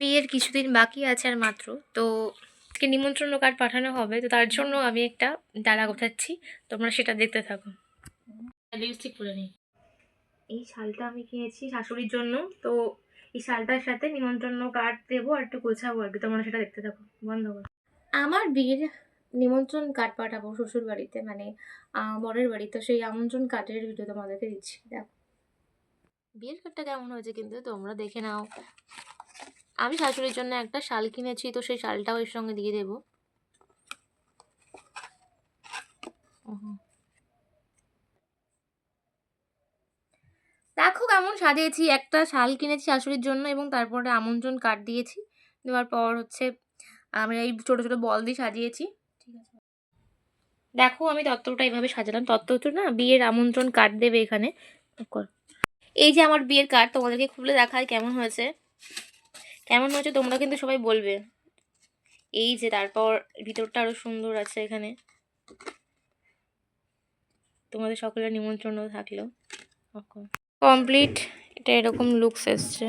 বিয়ের কিছুদিন বাকি আছে আর মাত্র। তো আজকে নিমন্ত্রণ কার্ড পাঠানো হবে। তো তার জন্য আমি একটা ডালা গোছাচ্ছি তোমরা সেটা দেখতে থাকো। লিপস্টিক পরে নিই। এই শালটা আমি কিনেছি শাশুড়ির জন্য। তো এই শালটার সাথে নিমন্ত্রণ কার্ড দেবো আর একটু গোছাবো আর কি। তোমরা সেটা দেখতে থাকো। বন্ধ করো। আমার বিয়ের নিমন্ত্রণ কার্ড পাঠাবো শ্বশুর বাড়িতে মানে বরের বাড়ি। তো সেই আমন্ত্রণ কার্ডের ভিডিও তোমাদেরকে দিচ্ছি। দেখো। বিয়ের কার্ডটা কেমন হয়েছে কিন্তু? তোমরা দেখে নাও। আমি শাশুড়ির জন্য একটা শাল কিনেছি তো সেই শালটাও এর সঙ্গে দিয়ে দেবো। দেখো কেমন সাজিয়েছি একটা শাল কিনেছি শাশুড়ির জন্য এবং তারপরে আমন্ত্রণ কার্ড দিয়েছি। দেওয়ার পর হচ্ছে আমি এই ছোটো ছোটো বল দিয়ে সাজিয়েছি। ঠিক আছে। দেখো আমি তত্ত্বটা এইভাবে সাজালাম। তত্ত্বটা না বিয়ের আমন্ত্রণ কার্ড দেবে এখানে। এই যে আমার বিয়ের কার্ড তোমাদেরকে খুলে দেখায় কেমন হয়েছে। কেমন হয়েছে তোমরা কিন্তু সবাই বলবে। এই যে তারপর ভিতরটা আরও সুন্দর আছে এখানে। তোমাদের সকলের নিমন্ত্রণও থাকল। কমপ্লিট। এটা এরকম লুকস এসছে।